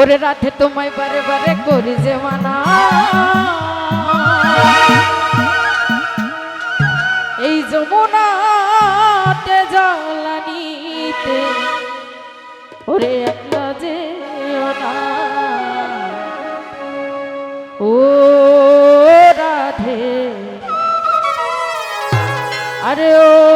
ওরে রাধে, তোমায় বারে বারে করি যে মানা। এই যমুনাতে জলানিতে ওরে একলা যে না। ও রাধে, আরে ও